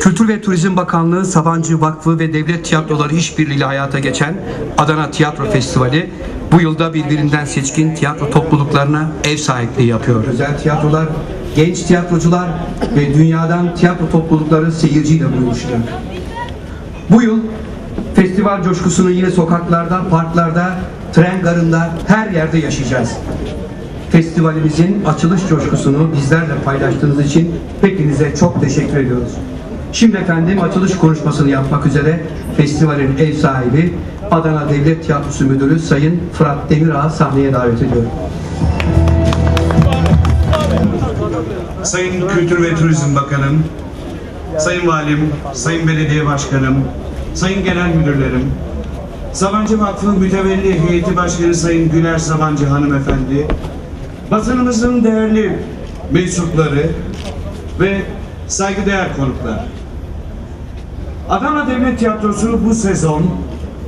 Kültür ve Turizm Bakanlığı, Sabancı Vakfı ve Devlet Tiyatroları işbirliğiyle hayata geçen Adana Tiyatro Festivali bu yılda birbirinden seçkin tiyatro topluluklarına ev sahipliği yapıyor. Özel tiyatrolar, genç tiyatrocular ve dünyadan tiyatro toplulukları seyirciyle buluştular. Bu yıl festival coşkusunu yine sokaklarda, parklarda, tren garında her yerde yaşayacağız. Festivalimizin açılış coşkusunu bizlerle paylaştığınız için hepinize çok teşekkür ediyoruz. Şimdi efendim açılış konuşmasını yapmak üzere festivalin ev sahibi Adana Devlet Tiyatrosu Müdürü Sayın Fırat Demirağ sahneye davet ediyorum. Sayın Kültür ve Turizm Bakanım, Sayın Valim, Sayın Belediye Başkanım, Sayın Genel Müdürlerim, Sabancı Vakfı Mütevelli Heyeti Başkanı Sayın Güler Sabancı Hanımefendi, basınımızın değerli mensupları ve saygıdeğer konuklar. Adana Devlet Tiyatrosu bu sezon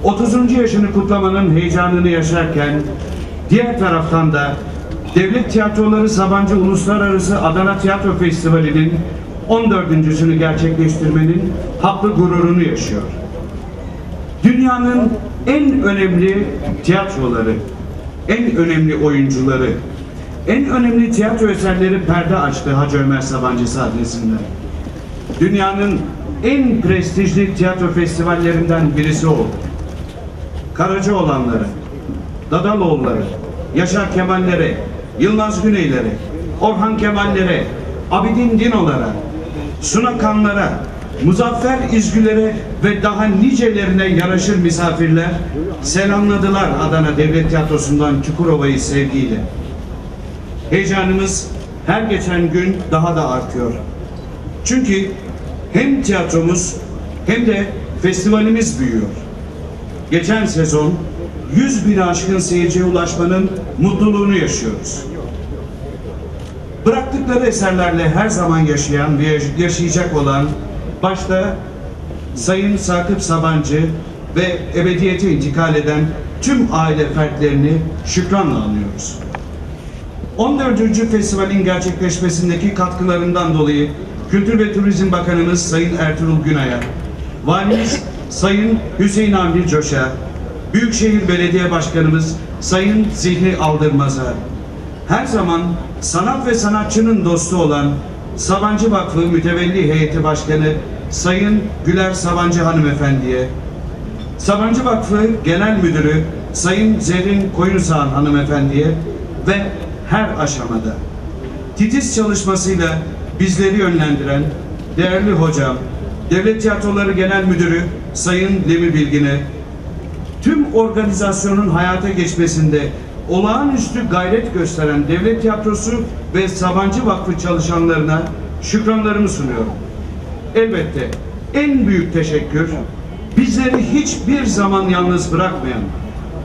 30. yaşını kutlamanın heyecanını yaşarken diğer taraftan da Devlet Tiyatroları Sabancı Uluslararası Adana Tiyatro Festivali'nin 14.sünü gerçekleştirmenin haklı gururunu yaşıyor. Dünyanın en önemli tiyatroları, en önemli oyuncuları, en önemli tiyatro eserleri perde açtı Hacı Ömer Sabancı sahnesinde. Dünyanın en prestijli tiyatro festivallerinden birisi o. Karacaoğlanları, Dadaloğulları, Yaşar Kemal'lere, Yılmaz Güney'lere, Orhan Kemal'lere, Abidin Dino'lara, Sunakanlara, Muzaffer İzgülere ve daha nicelerine yaraşır misafirler selamladılar Adana Devlet Tiyatrosu'ndan Çukurova'yı sevgiyle. Heyecanımız her geçen gün daha da artıyor. Çünkü hem tiyatromuz hem de festivalimiz büyüyor. Geçen sezon 100 bin aşkın seyirciye ulaşmanın mutluluğunu yaşıyoruz. Bıraktıkları eserlerle her zaman yaşayan ve yaşayacak olan başta Sayın Sakıp Sabancı ve ebediyete intikal eden tüm aile fertlerini şükranla anıyoruz. 14. festivalin gerçekleşmesindeki katkılarından dolayı Kültür ve Turizm Bakanımız Sayın Ertuğrul Günay'a, Valimiz Sayın Hüseyin Avni Coş'a, Büyükşehir Belediye Başkanımız Sayın Zihni Aldırmaz'a, her zaman sanat ve sanatçının dostu olan Sabancı Vakfı Mütevelli Heyeti Başkanı Sayın Güler Sabancı Hanımefendi'ye, Sabancı Vakfı Genel Müdürü Sayın Zerrin Koyunsağan Hanımefendi'ye ve her aşamada titiz çalışmasıyla bizleri yönlendiren değerli hocam, Devlet Tiyatroları Genel Müdürü Sayın Lemi Bilgin'e, tüm organizasyonun hayata geçmesinde olağanüstü gayret gösteren Devlet Tiyatrosu ve Sabancı Vakfı çalışanlarına şükranlarımı sunuyorum. Elbette en büyük teşekkür bizleri hiçbir zaman yalnız bırakmayan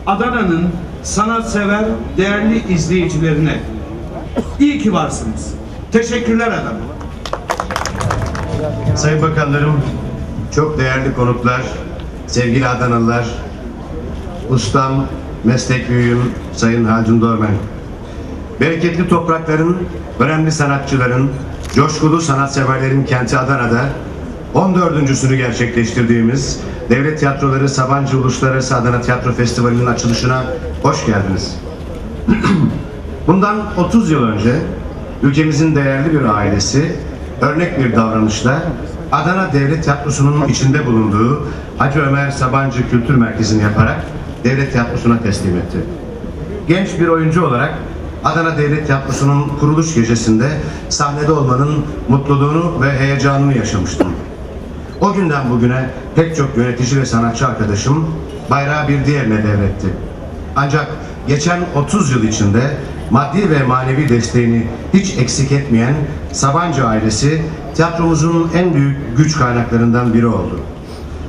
Adana'nın sanatsever değerli izleyicilerine iyi ki varsınız. Teşekkürler Adana. Sayın Bakanlarım, çok değerli konuklar, sevgili Adanalılar, ustam, meslek büyüğüm Sayın Hacun Dormen. Bereketli toprakların, önemli sanatçıların, coşkulu sanatseverlerin kenti Adana'da 14.sünü gerçekleştirdiğimiz Devlet Tiyatroları Sabancı Uluslararası Adana Tiyatro Festivali'nin açılışına hoş geldiniz. Bundan 30 yıl önce ülkemizin değerli bir ailesi örnek bir davranışla Adana Devlet Tiyatrosu'nun içinde bulunduğu Hacı Ömer Sabancı Kültür Merkezi'ni yaparak Devlet Tiyatrosu'na teslim etti. Genç bir oyuncu olarak Adana Devlet Tiyatrosu'nun kuruluş gecesinde sahnede olmanın mutluluğunu ve heyecanını yaşamıştım. O günden bugüne pek çok yönetici ve sanatçı arkadaşım bayrağı bir diğerine devretti. Ancak geçen 30 yıl içinde maddi ve manevi desteğini hiç eksik etmeyen Sabancı ailesi tiyatromuzun en büyük güç kaynaklarından biri oldu.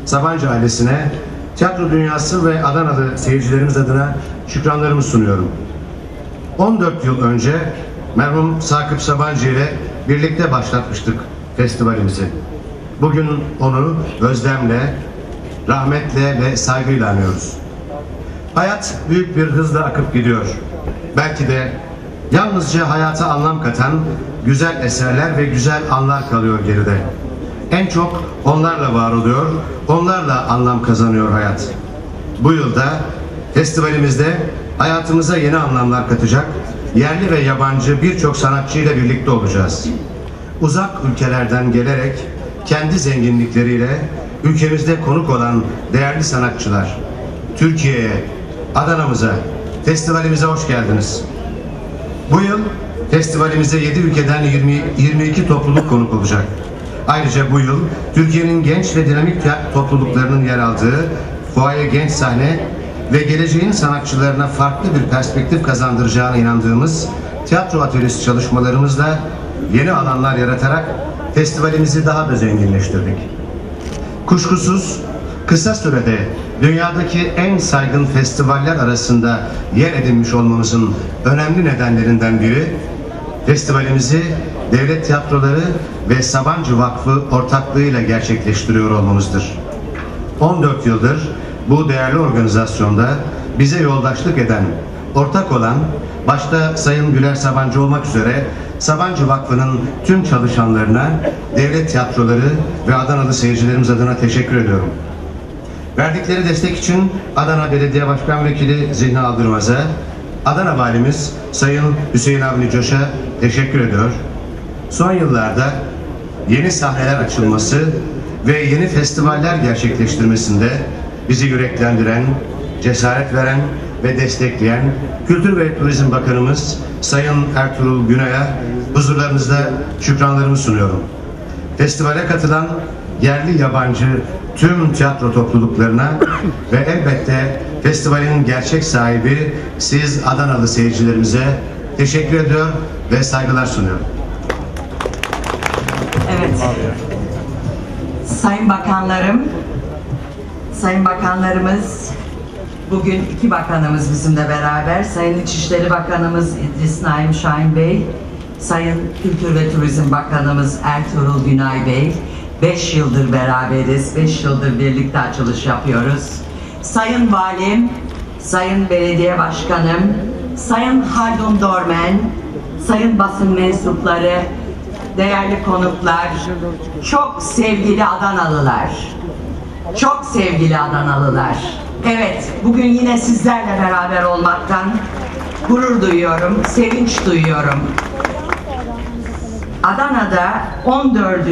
Sabancı ailesine tiyatro dünyası ve Adanalı seyircilerimiz adına şükranlarımı sunuyorum. 14 yıl önce merhum Sakıp Sabancı ile birlikte başlatmıştık festivalimizi. Bugün onu özlemle, rahmetle ve saygıyla anıyoruz. Hayat büyük bir hızla akıp gidiyor. Belki de yalnızca hayata anlam katan güzel eserler ve güzel anlar kalıyor geride. en çok onlarla var oluyor, onlarla anlam kazanıyor hayat. Bu yılda festivalimizde hayatımıza yeni anlamlar katacak yerli ve yabancı birçok sanatçıyla birlikte olacağız. Uzak ülkelerden gelerek kendi zenginlikleriyle ülkemizde konuk olan değerli sanatçılar Türkiye'ye, Adana'mıza, festivalimize hoş geldiniz. Bu yıl festivalimize 7 ülkeden 20, 22 topluluk konuk olacak. Ayrıca bu yıl Türkiye'nin genç ve dinamik topluluklarının yer aldığı Fuaye Genç Sahne ve geleceğin sanatçılarına farklı bir perspektif kazandıracağına inandığımız tiyatro atölyesi çalışmalarımızla yeni alanlar yaratarak festivalimizi daha da zenginleştirdik. Kuşkusuz kısa sürede dünyadaki en saygın festivaller arasında yer edinmiş olmamızın önemli nedenlerinden biri festivalimizi Devlet Tiyatroları ve Sabancı Vakfı ortaklığıyla gerçekleştiriyor olmamızdır. 14 yıldır bu değerli organizasyonda bize yoldaşlık eden, ortak olan başta Sayın Güler Sabancı olmak üzere Sabancı Vakfı'nın tüm çalışanlarına, devlet tiyatroları ve Adanalı seyircilerimiz adına teşekkür ediyorum. Verdikleri destek için Adana Belediye Başkan Vekili Zihni Aldırmaz'a, Adana Valimiz Sayın Hüseyin Avni Coş'a teşekkür ediyor. Son yıllarda yeni sahneler açılması ve yeni festivaller gerçekleştirmesinde bizi yüreklendiren, cesaret veren ve destekleyen Kültür ve Turizm Bakanımız Sayın Ertuğrul Günay'a huzurlarınızda şükranlarımı sunuyorum. Festivale katılan yerli yabancı tüm tiyatro topluluklarına ve elbette festivalin gerçek sahibi siz Adanalı seyircilerimize teşekkür ediyor ve saygılar sunuyorum. Evet. Sayın bakanlarım, sayın bakanlarımız, bugün iki bakanımız bizimle beraber. Sayın İçişleri Bakanımız İdris Naim Şahin Bey, Sayın Kültür ve Turizm Bakanımız Ertuğrul Günay Bey. Beş yıldır beraberiz, beş yıldır birlikte açılış yapıyoruz. Sayın Valim, Sayın Belediye Başkanım, Sayın Haldun Dormen, Sayın basın mensupları, değerli konuklar, çok sevgili Adanalılar, çok sevgili Adanalılar. Evet, bugün yine sizlerle beraber olmaktan gurur duyuyorum, sevinç duyuyorum. Adana'da 14.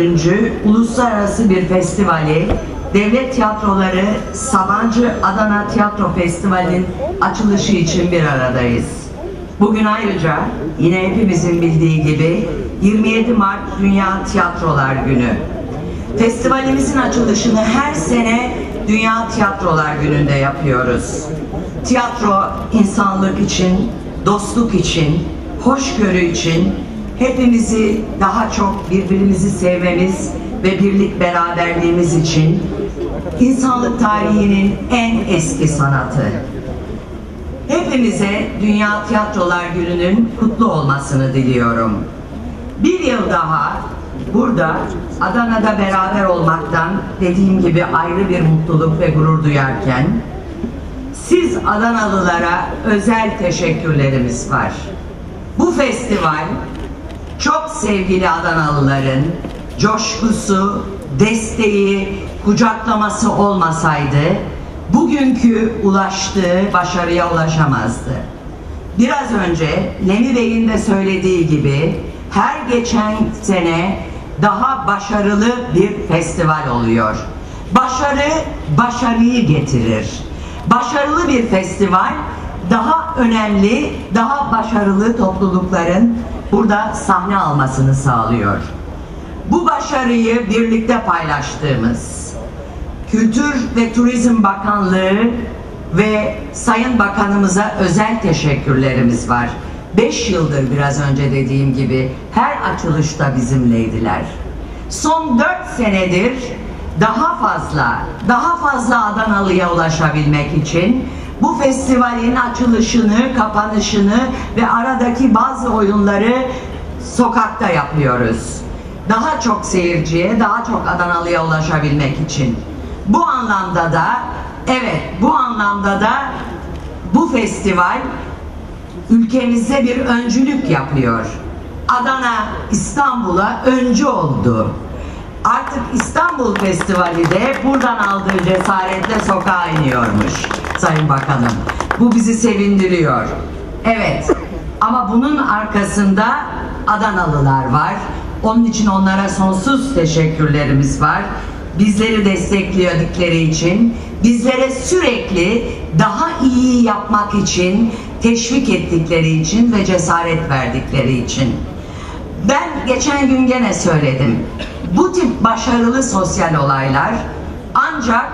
Uluslararası bir festivali Devlet Tiyatroları Sabancı Adana Tiyatro Festivali'nin açılışı için bir aradayız. Bugün ayrıca yine hepimizin bildiği gibi 27 Mart Dünya Tiyatrolar Günü. Festivalimizin açılışını her sene Dünya Tiyatrolar Günü'nde yapıyoruz. Tiyatro insanlık için, dostluk için, hoşgörü için hepimizi daha çok birbirimizi sevmemiz ve birlik beraberliğimiz için insanlık tarihinin en eski sanatı. Hepimize Dünya Tiyatrolar Günü'nün kutlu olmasını diliyorum. Bir yıl daha burada Adana'da beraber olmaktan dediğim gibi ayrı bir mutluluk ve gurur duyarken siz Adanalılara özel teşekkürlerimiz var. Bu festival çok sevgili Adanalıların coşkusu, desteği, kucaklaması olmasaydı bugünkü ulaştığı başarıya ulaşamazdı. Biraz önce Lemi Bey'in de söylediği gibi her geçen sene daha başarılı bir festival oluyor. Başarı başarıyı getirir. Başarılı bir festival daha önemli, daha başarılı toplulukların burada sahne almasını sağlıyor. Bu başarıyı birlikte paylaştığımız Kültür ve Turizm Bakanlığı ve Sayın Bakanımıza özel teşekkürlerimiz var. Beş yıldır biraz önce dediğim gibi her açılışta bizimleydiler. Son dört senedir daha fazla, daha fazla Adanalı'ya ulaşabilmek için bu festivalin açılışını, kapanışını ve aradaki bazı oyunları sokakta yapıyoruz. Daha çok seyirciye, daha çok Adanalı'ya ulaşabilmek için. Bu anlamda da, evet bu anlamda da bu festival ülkemizde bir öncülük yapıyor. Adana İstanbul'a öncü oldu. Artık İstanbul Festivali de buradan aldığı cesaretle sokağa iniyormuş Sayın Bakanım. Bu bizi sevindiriyor. Evet ama bunun arkasında Adanalılar var. Onun için onlara sonsuz teşekkürlerimiz var. Bizleri destekledikleri için, bizlere sürekli daha iyi yapmak için teşvik ettikleri için ve cesaret verdikleri için. Ben geçen gün gene söyledim. Bu tip başarılı sosyal olaylar ancak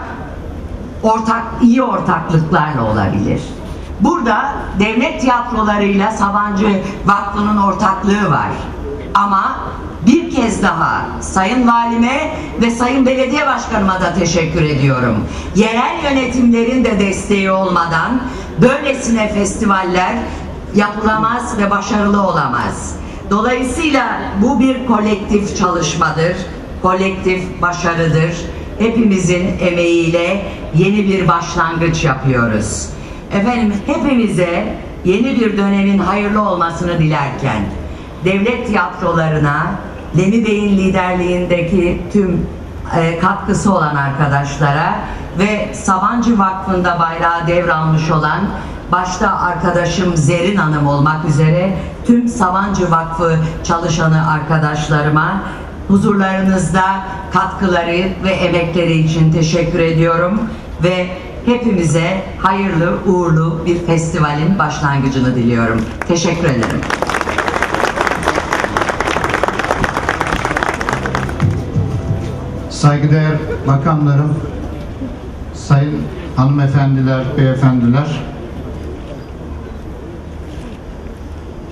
ortak iyi ortaklıklarla olabilir. Burada devlet tiyatrolarıyla Sabancı Vakfı'nın ortaklığı var. Ama bir kez daha Sayın Valime ve Sayın Belediye Başkanıma da teşekkür ediyorum. Yerel yönetimlerin de desteği olmadan böylesine festivaller yapılamaz ve başarılı olamaz. Dolayısıyla bu bir kolektif çalışmadır, kolektif başarıdır. Hepimizin emeğiyle yeni bir başlangıç yapıyoruz. Efendim hepimize yeni bir dönemin hayırlı olmasını dilerken devlet tiyatrolarına Lemi Bey'in liderliğindeki tüm e, katkısı olan arkadaşlara ve Sabancı Vakfı'nda bayrağı devralmış olan başta arkadaşım Zerin Hanım olmak üzere tüm Sabancı Vakfı çalışanı arkadaşlarıma huzurlarınızda katkıları ve emekleri için teşekkür ediyorum ve hepimize hayırlı uğurlu bir festivalin başlangıcını diliyorum. Teşekkür ederim. Saygıdeğer bakanlarım, sayın hanımefendiler, beyefendiler,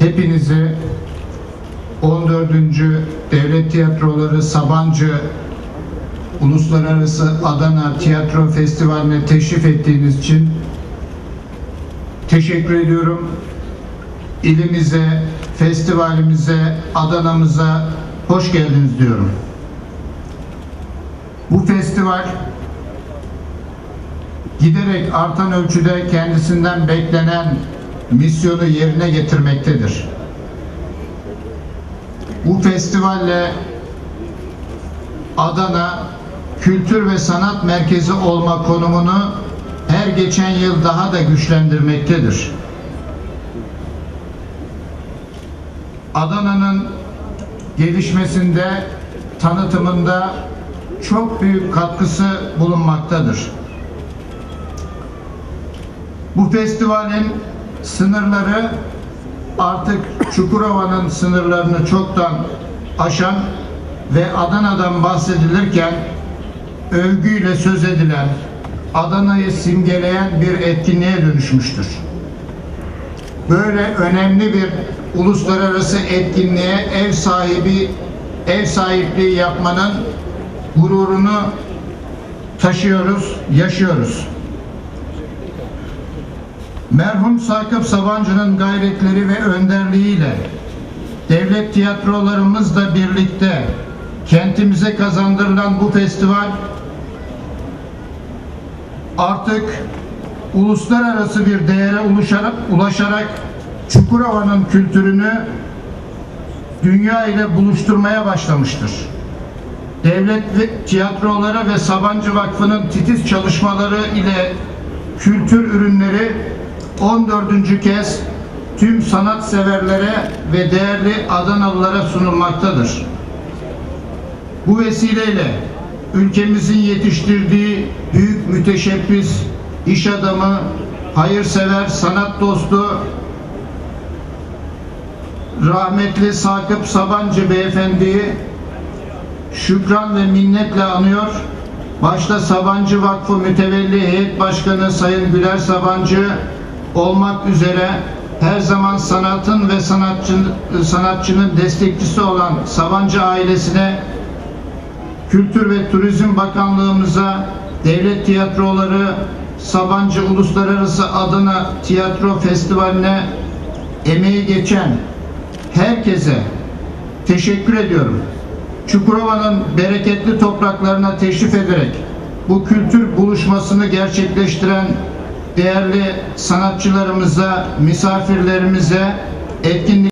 hepinizi 14. Devlet Tiyatroları Sabancı Uluslararası Adana Tiyatro Festivali'ne teşrif ettiğiniz için teşekkür ediyorum. İlimize, festivalimize, Adana'mıza hoş geldiniz diyorum. Bu festival giderek artan ölçüde kendisinden beklenen misyonu yerine getirmektedir. Bu festivalle Adana kültür ve sanat merkezi olma konumunu her geçen yıl daha da güçlendirmektedir. Adana'nın gelişmesinde, tanıtımında çok büyük katkısı bulunmaktadır. Bu festivalin sınırları artık Çukurova'nın sınırlarını çoktan aşan ve Adana'dan bahsedilirken övgüyle söz edilen, Adana'yı simgeleyen bir etkinliğe dönüşmüştür. Böyle önemli bir uluslararası etkinliğe ev sahibi ev sahipliği yapmanın gururunu taşıyoruz, yaşıyoruz. Merhum Sakıp Sabancı'nın gayretleri ve önderliğiyle devlet tiyatrolarımızla birlikte kentimize kazandırılan bu festival artık uluslararası bir değere ulaşarak, ulaşarak Çukurova'nın kültürünü dünya ile buluşturmaya başlamıştır. Devlet ve tiyatroları ve Sabancı Vakfı'nın titiz çalışmaları ile kültür ürünleri 14. kez tüm sanat severlere ve değerli Adanalılara sunulmaktadır. Bu vesileyle ülkemizin yetiştirdiği büyük müteşebbis, iş adamı, hayırsever, sanat dostu, rahmetli Sakıp Sabancı beyefendiyi şükran ve minnetle anıyor. Başta Sabancı Vakfı Mütevelli Heyet Başkanı Sayın Güler Sabancı olmak üzere her zaman sanatın ve sanatçının, sanatçının destekçisi olan Sabancı ailesine Kültür ve Turizm Bakanlığımıza Devlet Tiyatroları Sabancı Uluslararası Adana Tiyatro Festivali'ne emeği geçen herkese teşekkür ediyorum. Çukurova'nın bereketli topraklarına teşrif ederek bu kültür buluşmasını gerçekleştiren değerli sanatçılarımıza, misafirlerimize etkinlik